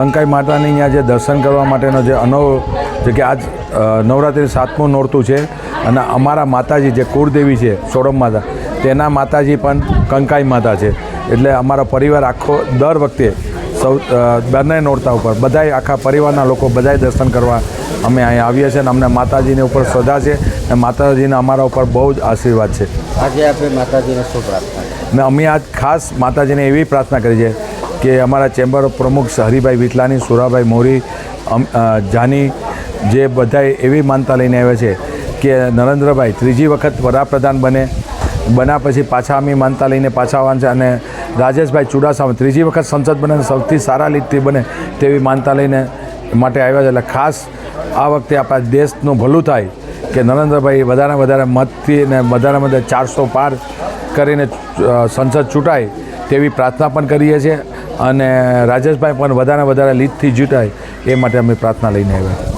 કંકાઈ માતાની અહીંયા જે દર્શન કરવા માટેનો જે અનો જે કે આજ નવરાત્રિ સાતમું નોરતું છે અને અમારા માતાજી જે કુળદેવી છે સોડમ માતા તેના માતાજી પણ કંકાઈ માતા છે. એટલે અમારો પરિવાર આખો દર વખતે સૌ બંને નોરતા ઉપર બધાય આખા પરિવારના લોકો બધાય દર્શન કરવા અમે અહીંયા આવીએ છીએ અને અમને માતાજીની ઉપર શ્રદ્ધા છે અને માતાજીના અમારા ઉપર બહુ જ આશીર્વાદ છે. આજે આપણે માતાજીને શું પ્રાર્થના અને અમે આજ ખાસ માતાજીને એવી પ્રાર્થના કરી છે કે અમારા ચેમ્બર પ્રમુખ હરિભાઈ વિટલાની સુરાભાઈ મોરી જાની જે બધાએ એવી માનતા લઈને આવ્યા છે કે નરેન્દ્રભાઈ ત્રીજી વખત વડાપ્રધાન બને, બન્યા પછી પાછા અમે માનતા લઈને પાછા આવવાના છે અને રાજેશભાઈ ચુડાસમા ત્રીજી વખત સંસદ બને સૌથી સારા લીધથી બને તેવી માનતા લઈને માટે આવ્યા છે. એટલે ખાસ આ વખતે આપણા દેશનું ભલું થાય કે નરેન્દ્રભાઈ વધારે વધારે મતથી ને વધારે વધારે ચારસો પાર કરીને સંસદ ચૂંટાય તેવી પ્રાર્થના પણ કરીએ છીએ અને રાજેશભાઈ પણ વધારે વધારે લીડથી ચૂંટાય એ માટે અમે પ્રાર્થના લઈને આવ્યા.